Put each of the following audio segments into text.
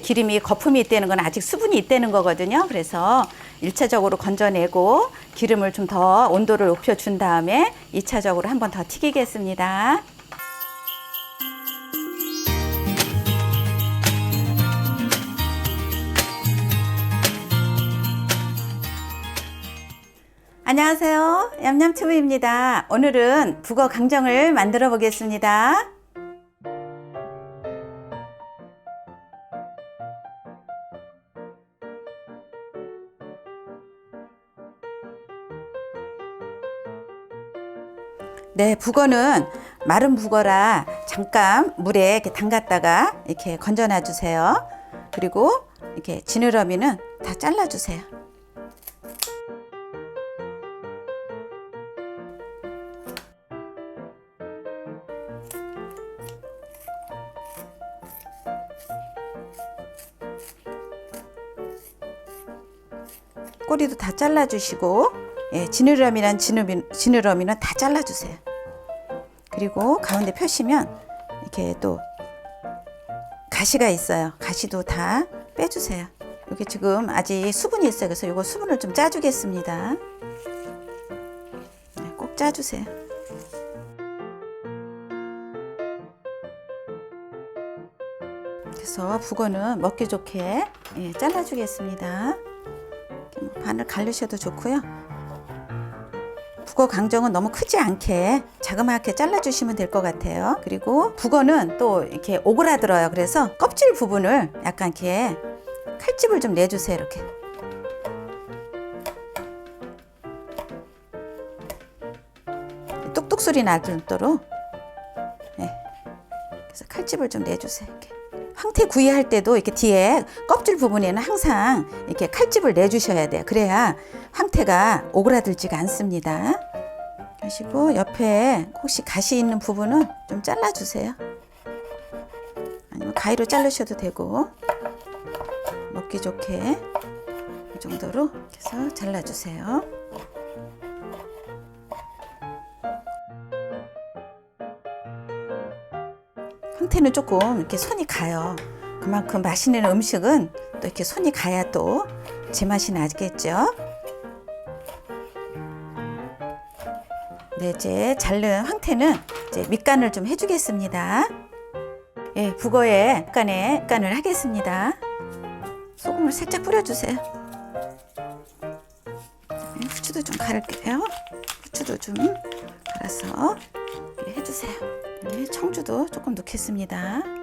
기름이 거품이 있다는 건 아직 수분이 있다는 거거든요. 그래서 1차적으로 건져내고 기름을 좀 더 온도를 높여준 다음에 2차적으로 한 번 더 튀기겠습니다. 안녕하세요. 얌얌튜브입니다. 오늘은 북어 강정을 만들어 보겠습니다. 네, 북어는 마른 북어라 잠깐 물에 이렇게 담갔다가 이렇게 건져놔 주세요. 그리고 이렇게 지느러미는 다 잘라 주세요. 꼬리도 다 잘라 주시고 예, 지느러미란 지느러미, 지느러미는 다 잘라 주세요. 그리고 가운데 펴시면 이렇게 또 가시가 있어요. 가시도 다 빼주세요. 여기 지금 아직 수분이 있어요. 그래서 이거 수분을 좀 짜주겠습니다. 네, 꼭 짜주세요. 그래서 북어는 먹기 좋게 예, 잘라주겠습니다. 뭐 반을 갈르셔도 좋고요. 북어 강정은 너무 크지 않게 자그마하게 잘라주시면 될 것 같아요. 그리고 북어는 또 이렇게 오그라들어요. 그래서 껍질 부분을 약간 이렇게 칼집을 좀 내주세요. 이렇게. 뚝뚝 소리 나도록. 네. 그래서 칼집을 좀 내주세요. 이렇게. 황태 구이 할 때도 이렇게 뒤에 껍질 부분에는 항상 이렇게 칼집을 내주셔야 돼요. 그래야 황태가 오그라들지가 않습니다. 하시고 옆에 혹시 가시 있는 부분은 좀 잘라주세요. 아니면 가위로 자르셔도 되고 먹기 좋게 이 정도로 해서 잘라주세요. 황태는 조금 이렇게 손이 가요. 그만큼 맛있는 음식은 또 이렇게 손이 가야 또 제맛이 나겠죠. 네, 이제 자른 황태는 이제 밑간을 좀 해주겠습니다. 예, 북어에 밑간에 밑간을 하겠습니다. 소금을 살짝 뿌려주세요. 네, 후추도 좀 갈을게요. 후추도 좀 갈아서 해주세요. 네, 청주도 조금 넣겠습니다.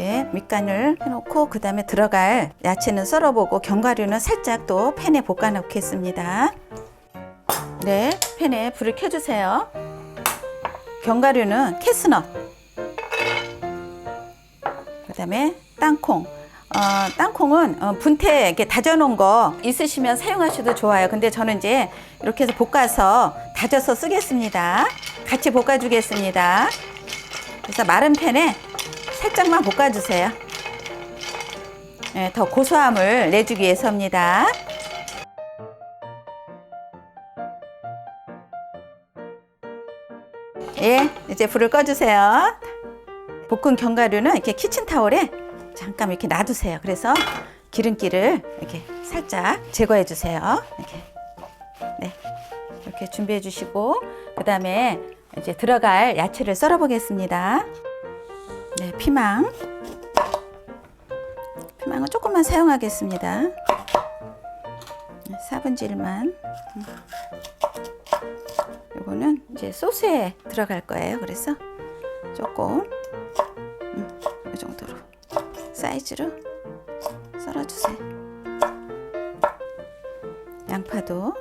이렇게 밑간을 해놓고 그 다음에 들어갈 야채는 썰어보고 견과류는 살짝 또 팬에 볶아 놓겠습니다. 네, 팬에 불을 켜주세요. 견과류는 캐스넛, 그 다음에 땅콩. 어, 땅콩은 어, 분태 이렇게 다져놓은 거 있으시면 사용하셔도 좋아요. 근데 저는 이제 이렇게 해서 볶아서 다져서 쓰겠습니다. 같이 볶아주겠습니다. 그래서 마른 팬에 살짝만 볶아주세요. 네, 더 고소함을 내주기 위해서입니다. 예, 이제 불을 꺼주세요. 볶은 견과류는 이렇게 키친타올에 잠깐 이렇게 놔두세요. 그래서 기름기를 이렇게 살짝 제거해 주세요. 이렇게. 네. 이렇게 준비해 주시고, 그 다음에 이제 들어갈 야채를 썰어 보겠습니다. 네, 피망. 피망은 조금만 사용하겠습니다. 네, 4분질만. 이거는 이제 소스에 들어갈 거예요. 그래서 조금 음, 이 정도로 사이즈로 썰어주세요. 양파도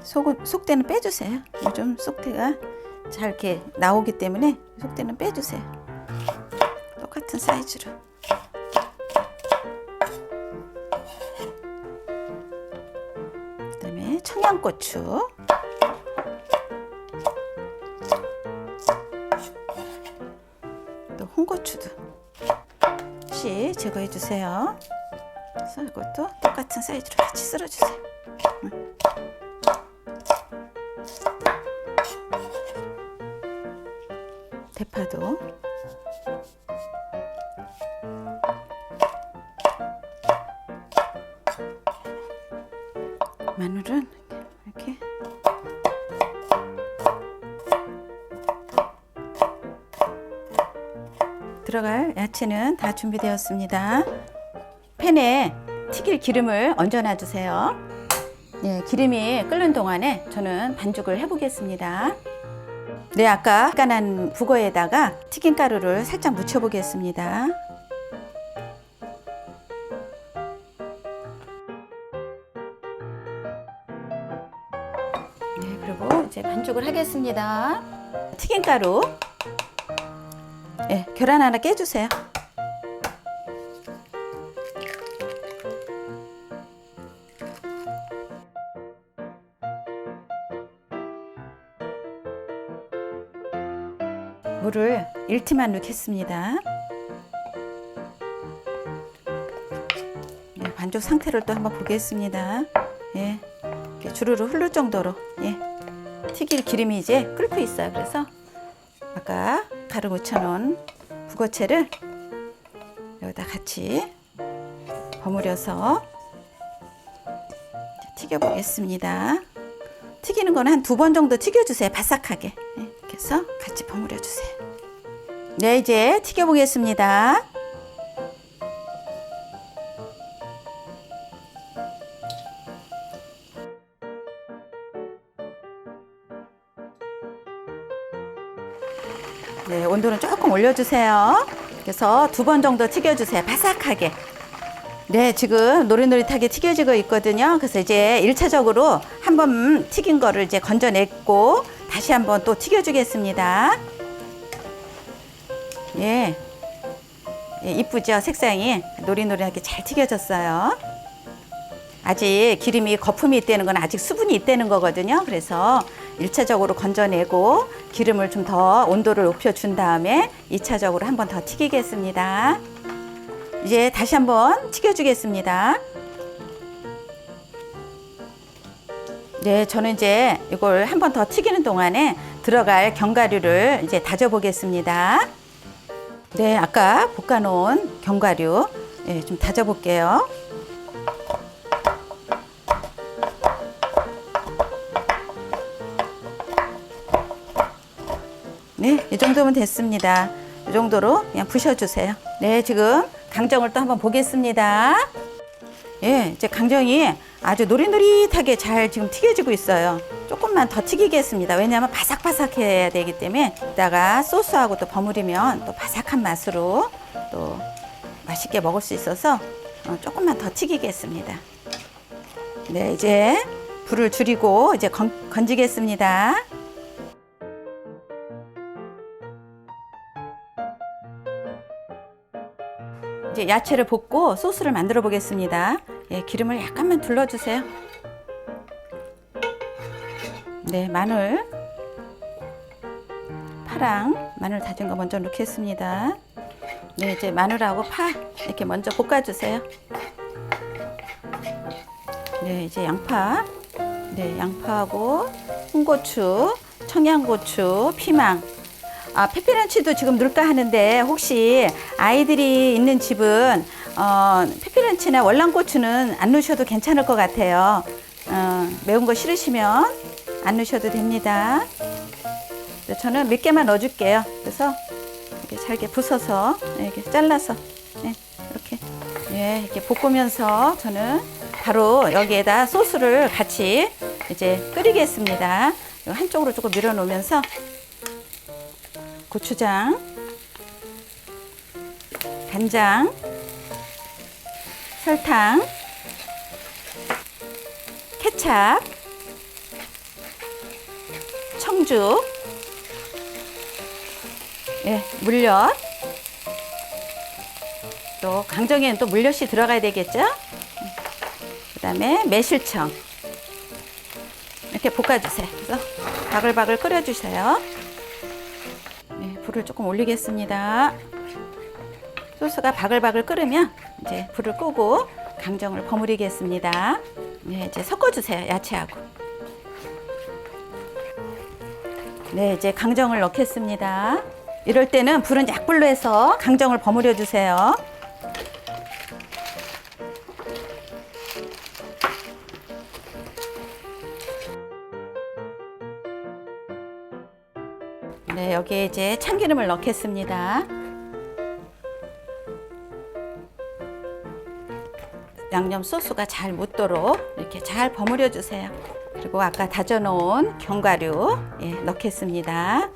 속, 속대는 빼주세요. 요즘 속대가 잘 이렇게 나오기 때문에 속대는 빼주세요. 똑같은 사이즈로. 그다음에 청양고추. 또 홍고추도 혹시 제거해 주세요. 그래서 이것도 똑같은 사이즈로 같이 썰어 주세요. 대파도. 마늘은 이렇게 들어갈 야채는 다 준비되었습니다. 팬에 튀길 기름을 얹어 놔 주세요. 네, 기름이 끓는 동안에 저는 반죽을 해보겠습니다. 네, 아까 깐한 북어에다가 튀김 가루를 살짝 묻혀보겠습니다. 네, 그리고 이제 반죽을 하겠습니다. 튀김 가루. 네, 계란 하나 깨주세요. 물을 1티만 넣겠습니다. 네, 반죽 상태를 또 한번 보겠습니다. 예, 주르르 흐를 정도로 예, 튀길 기름이 이제 끓고 있어요. 그래서 아까 가루 묻혀놓은 북어채를 여기다 같이 버무려서 튀겨보겠습니다. 튀기는 거는 한 두 번 정도 튀겨주세요. 바삭하게. 네, 이렇게 해서 같이 버무려 주세요. 네, 이제 튀겨보겠습니다. 네, 온도는 조금 올려주세요. 그래서 두 번 정도 튀겨주세요. 바삭하게. 네, 지금 노릇노릇하게 튀겨지고 있거든요. 그래서 이제 일차적으로 한 번 튀긴 거를 이제 건져냈고 다시 한번 또 튀겨주겠습니다. 예. 예, 이쁘죠? 색상이 노릇노릇하게 잘 튀겨졌어요. 아직 기름이 거품이 있다는 건 아직 수분이 있다는 거거든요. 그래서 일차적으로 건져내고 기름을 좀 더 온도를 높여준 다음에 이차적으로 한 번 더 튀기겠습니다. 이제 다시 한번 튀겨주겠습니다. 네, 저는 이제 이걸 한 번 더 튀기는 동안에 들어갈 견과류를 이제 다져보겠습니다. 네, 아까 볶아놓은 견과류 네, 좀 다져볼게요. 네, 이 정도면 됐습니다. 이 정도로 그냥 부셔주세요. 네, 지금 강정을 또 한번 보겠습니다. 예, 이제 강정이 아주 노릿노릿하게 잘 지금 튀겨지고 있어요. 조금만 더 튀기겠습니다. 왜냐하면 바삭바삭해야 되기 때문에 이따가 소스하고 또 버무리면 또 바삭한 맛으로 또 맛있게 먹을 수 있어서 어, 조금만 더 튀기겠습니다. 네, 이제 불을 줄이고 이제 건, 건지겠습니다. 야채를 볶고 소스를 만들어 보겠습니다. 예, 기름을 약간만 둘러주세요. 네, 마늘, 파랑, 마늘 다진 거 먼저 넣겠습니다. 네, 이제 마늘하고 파 이렇게 먼저 볶아주세요. 네, 이제 양파, 네, 양파하고 홍고추, 청양고추, 피망, 아, 페페론치도 지금 넣을까 하는데 혹시 아이들이 있는 집은 어, 페페론치나 월남고추는 안 넣으셔도 괜찮을 것 같아요. 어, 매운 거 싫으시면 안 넣으셔도 됩니다. 저는 몇 개만 넣어줄게요. 그래서 이렇게 잘게 부숴서 이렇게 잘라서 네, 이렇게 예, 이렇게 볶으면서 저는 바로 여기에다 소스를 같이 이제 끓이겠습니다. 한쪽으로 조금 밀어놓으면서 고추장, 간장, 설탕, 케찹, 청주, 예, 물엿. 또 강정에는 또 물엿이 들어가야 되겠죠? 그다음에 매실청 이렇게 볶아주세요. 그래서 바글바글 끓여주세요. 네, 불을 조금 올리겠습니다. 소스가 바글바글 끓으면 이제 불을 끄고 강정을 버무리겠습니다. 네, 이제 섞어주세요. 야채하고. 네, 이제 강정을 넣겠습니다. 이럴 때는 불은 약불로 해서 강정을 버무려 주세요. 여기에 이제 참기름을 넣겠습니다. 양념 소스가 잘 묻도록 이렇게 잘 버무려 주세요. 그리고 아까 다져 놓은 견과류 예, 넣겠습니다.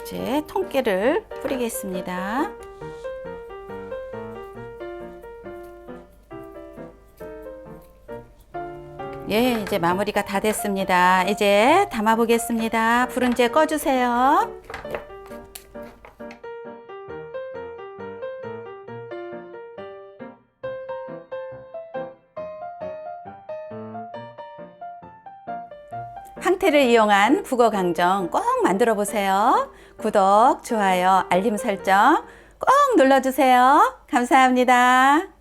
이제 통깨를 뿌리겠습니다. 예, 이제 마무리가 다 됐습니다. 이제 담아 보겠습니다. 불은 이제 꺼 주세요. 항태를 이용한 북어 강정 꼭 만들어 보세요. 구독, 좋아요, 알림 설정 꼭 눌러 주세요. 감사합니다.